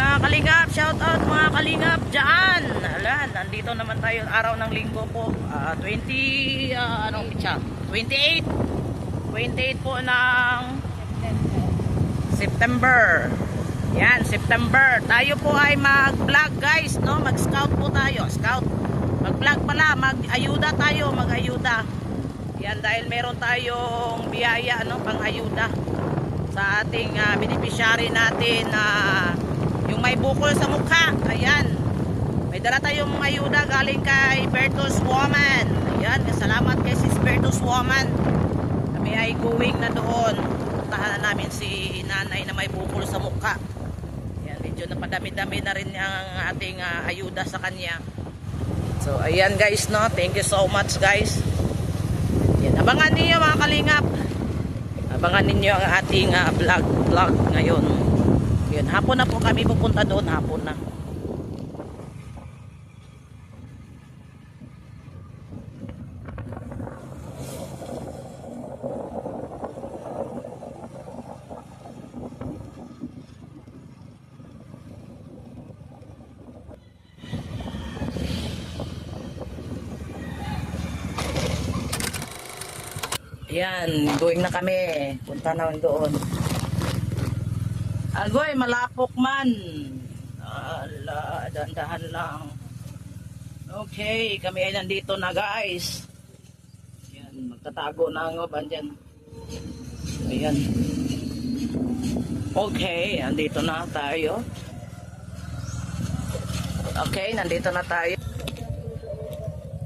mga kalingap, shout out mga kalingap dyan. Alan, nandito naman tayo araw ng linggo po. Ah, 20, ah, anong pitsa? 28. 28 po ng September. Yan, September. Tayo po ay mag-vlog guys, no? Mag-scout po tayo. Scout. Mag-vlog pala, mag-ayuda tayo, mag-ayuda. Yan, dahil meron tayong biyaya, no? Pang-ayuda sa ating uh, beneficiary natin na yung may bukol sa mukha. Ayan. May dala tayong ayuda galing kay Bertus Woman. Ayan, salamat kay Sis Bertus Woman. Kami ay going na doon. Puntahan na namin si nanay na may bukol sa mukha. Ayan, medyo napadami-dami na rin ang ating ah, ayuda sa kanya. So, ayan guys, no? Thank you so much guys. Ayan, abangan niyo mga kalingap. Abangan ninyo ang ating ah, vlog, vlog ngayon. Yun, hapon na po kami pupunta doon, hapon na. Ayan, going na kami. Punta na doon. Agoy, malapok man. Ala, dandahan lang. Okay, kami ay nandito na guys. Ayan, magtatago na ang oban dyan. Ayan. Okay, nandito na tayo. Okay, nandito na tayo.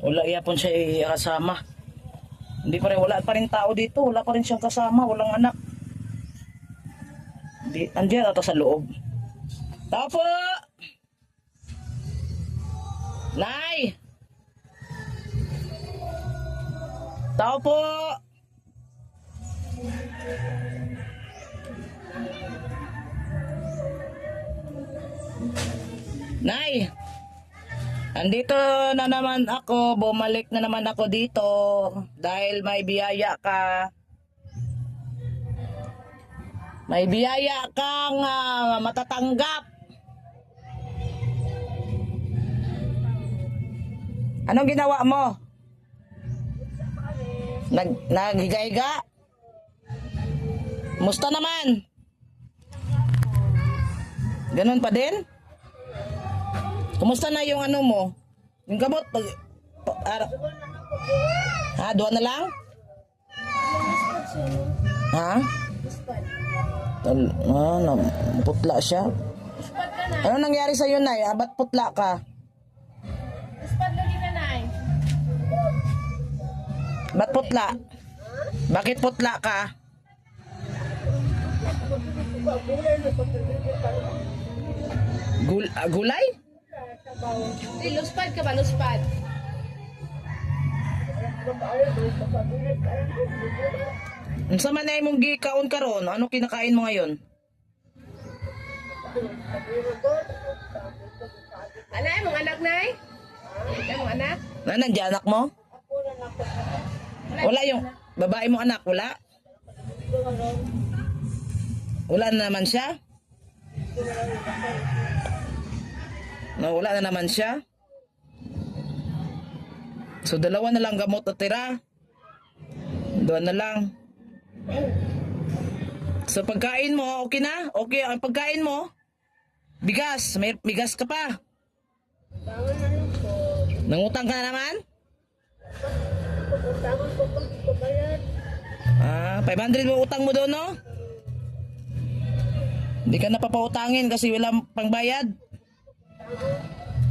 Wala yapon siya kasama. Hindi pa rin, wala pa rin tao dito. Wala pa rin siyang kasama. Walang anak. Di, andiyan ata sa loob. Tao po! Nay! Tao po! Nay! Andito na naman ako, bumalik na naman ako dito dahil may biyaya ka. May biyaya kang ah, matatanggap. Anong ginawa mo? Nag naghiga-higa? Musta naman? Ganun pa din? Kumusta na yung ano mo? Yung gamot? Pag, pa- ha? Doon na lang? Ha? Tal- ah, na, putla siya. Ano nangyari sa'yo, Nay? Ah, ba't putla ka? Spad lagi ka na eh. Ba't putla? Bakit putla ka? Gul ah, gulay? Di, luspad ka ba? Luspad. Unsa man na imong gikaon karon? Ano kinakain mo ngayon? Ano ay mong anak na eh? Ano mong anak? Na nandiyan anak mo? Wala yung babae mo anak, wala? Wala na naman siya? No, wala na naman siya? So dalawa na lang gamot at tira. Doon na lang. So pagkain mo, okay na? Okay ang pagkain mo? Bigas, may bigas ka pa. Nangutang ka na naman? Ah, 500 mo utang mo doon, no? Hindi ka na papautangin kasi walang pangbayad.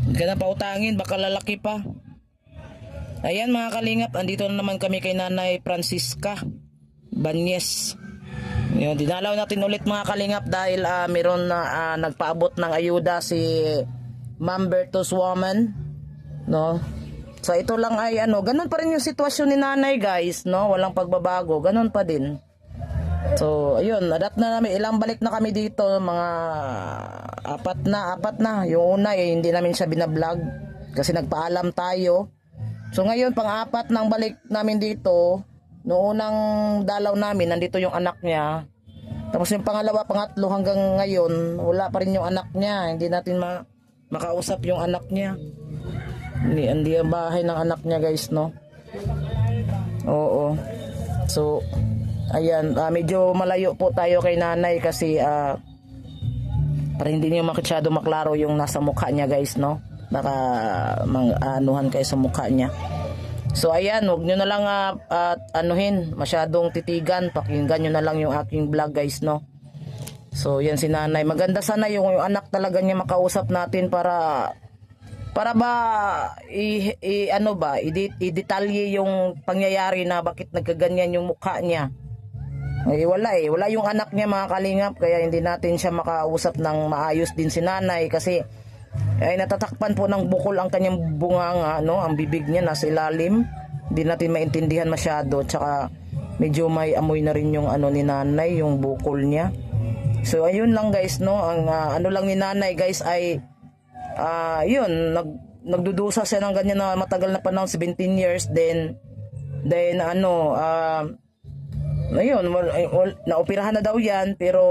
Hindi ka na pautangin, baka lalaki pa. Ayan mga kalingap, andito na naman kami kay Nanay Francisca Banyes. Yun, dinalaw natin ulit mga kalingap dahil ah, meron na ah, nagpaabot ng ayuda si Ma'am Bertus Woman. No? So ito lang ay ano, ganun pa rin yung sitwasyon ni nanay guys, no? Walang pagbabago, ganun pa din. So, ayun, adapt na namin. Ilang balik na kami dito, mga apat na, apat na. Yung una, eh, hindi namin siya binablog kasi nagpaalam tayo. So, ngayon, pang-apat ng balik namin dito, noong unang dalaw namin, nandito yung anak niya. Tapos yung pangalawa, pangatlo hanggang ngayon, wala pa rin yung anak niya. Hindi natin ma makausap yung anak niya. Hindi, hindi ang bahay ng anak niya guys, no? Oo. So, ayan, ah, medyo malayo po tayo kay nanay kasi ah para hindi niyo makisyado maklaro yung nasa mukha niya guys, no? Baka mang anuhan kayo sa mukha niya. So ayan, wag nyo na lang ah, at anuhin, masyadong titigan, pakinggan nyo na lang yung aking vlog guys, no? So yan si nanay, maganda sana yung, yung anak talaga niya makausap natin para para ba i, i- ano ba i-detalye yung pangyayari na bakit nagkaganyan yung mukha niya. Eh, wala eh. Wala yung anak niya mga kalingap kaya hindi natin siya makausap ng maayos din si nanay kasi ay natatakpan po ng bukol ang kanyang bunganga, no? Ang bibig niya nasa ilalim. Hindi natin maintindihan masyado tsaka medyo may amoy na rin yung ano ni nanay, yung bukol niya. So ayun lang guys, no? Ang ah, ano lang ni nanay guys ay ah yun, nag nagdudusa siya ng ganyan na matagal na panahon, 17 years then then ano ah Wal, naoperahan na daw yan pero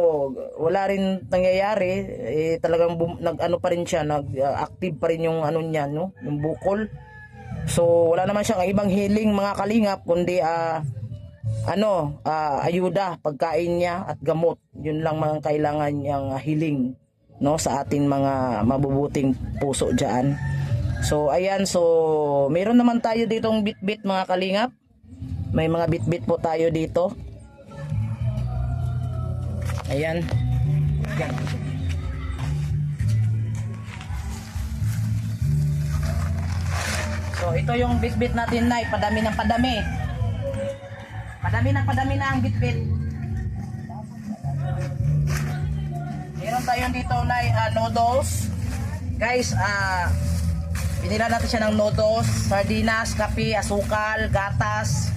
wala rin nangyayari. Eh, talagang bum, nag-ano pa rin siya, nag-active pa rin yung ano niya, no? Yung bukol. So, wala naman siyang ibang healing mga kalingap kundi ah ano, ah, ayuda, pagkain niya at gamot. Yun lang mga kailangan niyang ah, healing no sa ating mga mabubuting puso diyan. So, ayan, so meron naman tayo ditong bit-bit mga kalingap. May mga bit-bit po tayo dito. Ayan. Yan. So, ito yung bit-bit natin na padami ng padami. Padami ng padami na ang bit-bit. Meron tayo dito na uh, noodles. Guys, ah Pinila natin siya ng noodles, sardinas, kape, asukal, gatas,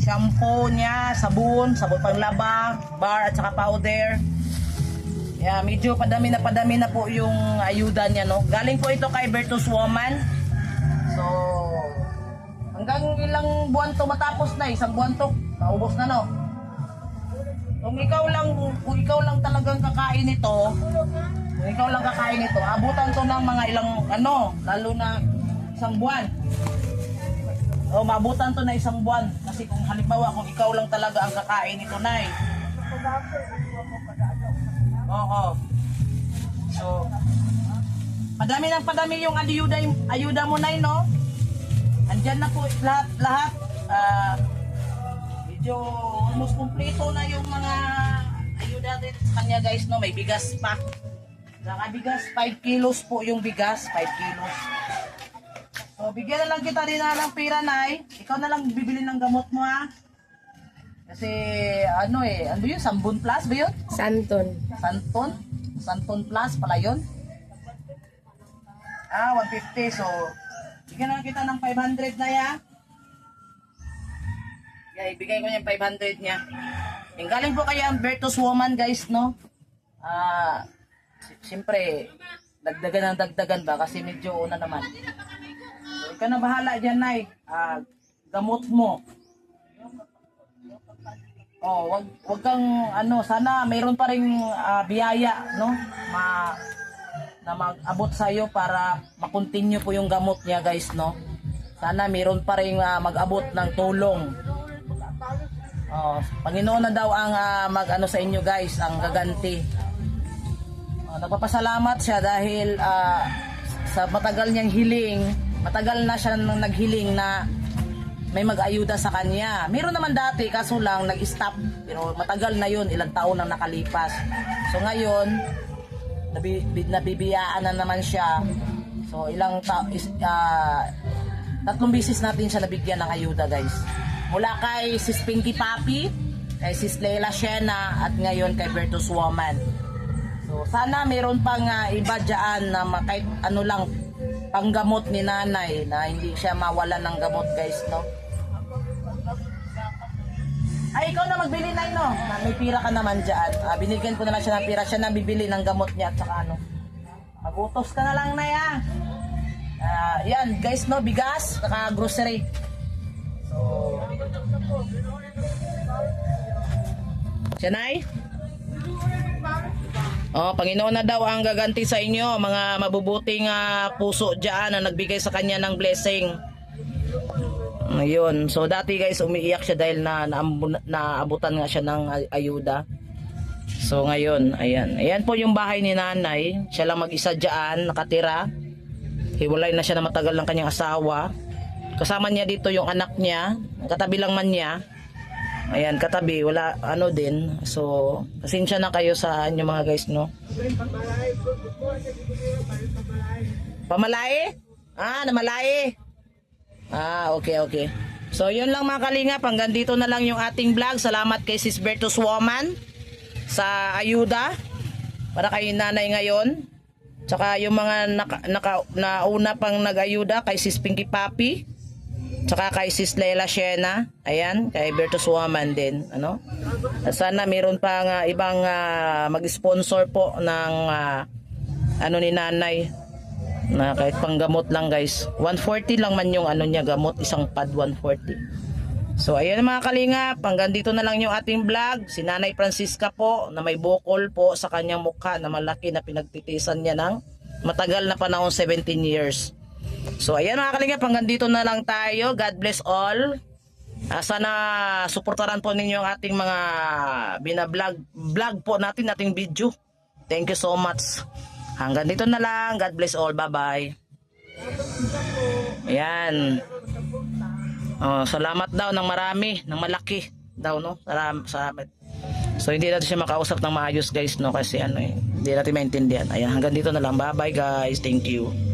shampoo niya, sabon, sabon panglaba, bar at saka powder. Yeah, medyo padami na padami na po yung ayuda niya, no? Galing po ito kay Bertus Woman. So, hanggang ilang buwan to matapos na, isang buwan to, maubos na, no? Kung ikaw lang, kung ikaw lang talagang kakain ito, kung ikaw lang kakain ito, abutan to ng mga ilang, ano, lalo na isang buwan. O, maabutan to na isang buwan. Kasi kung halimbawa, kung ikaw lang talaga ang kakain ito, Nay. Oo. So, padami ng padami yung ayuda, ayuda mo, Nay, no? Andyan na po lahat, lahat. Ah, medyo almost kompleto na yung mga ayuda din sa kanya guys no may bigas pa Saka bigas 5 kilos po yung bigas 5 kilos so bigyan na lang kita rin na ng pira nay ikaw na lang bibili ng gamot mo ha kasi ano eh ano yun Sambon Plus ba yun? Santon. Santon? Santon Plus pala yun? Ah, 150. So, bigyan lang kita ng 500 na ya. Yeah, ibigay ko niya yung 500 niya. Yung galing po kay Alberto's Woman, guys, no? Ah, si- siyempre, dagdagan ng dagdagan ba? Kasi medyo una naman. Ikaw na bahala dyan, Nay. Ah, gamot mo. Oh, wag wag kang ano, sana mayroon pa ring ah, biyaya, no? Ma na mag-abot sa iyo para ma-continue po yung gamot niya, guys, no? Sana mayroon pa ring ah, mag-abot ng tulong. Oh, Panginoon na daw ang ah, mag-ano sa inyo, guys, ang gaganti. Oh, nagpapasalamat siya dahil ah, sa matagal niyang hiling, matagal na siya nang naghiling na may mag-ayuda sa kanya. Meron naman dati, kaso lang nag-stop. Pero matagal na yun, ilang taon nang nakalipas. So ngayon, nabi, bi- nabibiyaan na naman siya. So ilang ta is, ah, tatlong bisis natin siya nabigyan ng ayuda guys. Mula kay Sis Pinky Papi, kay Sis Leila Shena, at ngayon kay Bertus Woman. So sana meron pang ah, iba dyan na kahit ano lang panggamot ni nanay na hindi siya mawalan ng gamot guys no. Ay, ikaw na magbili na no. May pira ka naman dyan. Ah, binigyan ko na lang siya ng pira. Siya na bibili ng gamot niya at saka ano. Magutos ka na lang na ya. Ah, yan, guys, no, bigas, saka grocery. So, Siya, Nay? Oh, Panginoon na daw ang gaganti sa inyo, mga mabubuting ah, puso diyan na nagbigay sa kanya ng blessing. Ngayon, so dati guys umiiyak siya dahil na naabutan nga siya ng ay- ayuda. So ngayon, ayan. Ayan po yung bahay ni nanay. Siya lang mag-isa diyan, nakatira. Hiwalay na siya na matagal ng kanyang asawa. Kasama niya dito yung anak niya. Katabi lang man niya. Ayan, katabi. Wala, ano din. So, pasensya na kayo sa inyo mga guys, no? Pamalay? Ah, namalay. Ah, okay, okay. So, yun lang mga kalingap. Hanggang dito na lang yung ating vlog. Salamat kay Sis Bertus Woman sa ayuda para kay nanay ngayon. Tsaka yung mga naka, naka, nauna pang nag-ayuda kay Sis Pinky Papi. Tsaka kay Sis Leila Shena. Ayan, kay Bertus Woman din. Ano? Sana meron pa nga ibang ah, mag-sponsor po ng ah, ano ni nanay na kahit panggamot lang guys 140 lang man yung ano niya gamot isang pad 140 so ayan mga kalingap hanggang dito na lang yung ating vlog si Nanay Francisca po na may bukol po sa kanyang mukha na malaki na pinagtitisan niya ng matagal na panahon 17 years so ayan mga kalingap hanggang dito na lang tayo. God bless all. Ah, sana suportaran po ninyo ang ating mga binablog vlog po natin ating video. Thank you so much. Hanggang dito na lang. God bless all. Bye bye ayan. Oh, salamat daw ng marami ng malaki daw no? Salam, salamat. So hindi natin siya makausap ng maayos guys no? Kasi ano eh hindi natin maintindihan. Ayan hanggang dito na lang. Bye bye guys. Thank you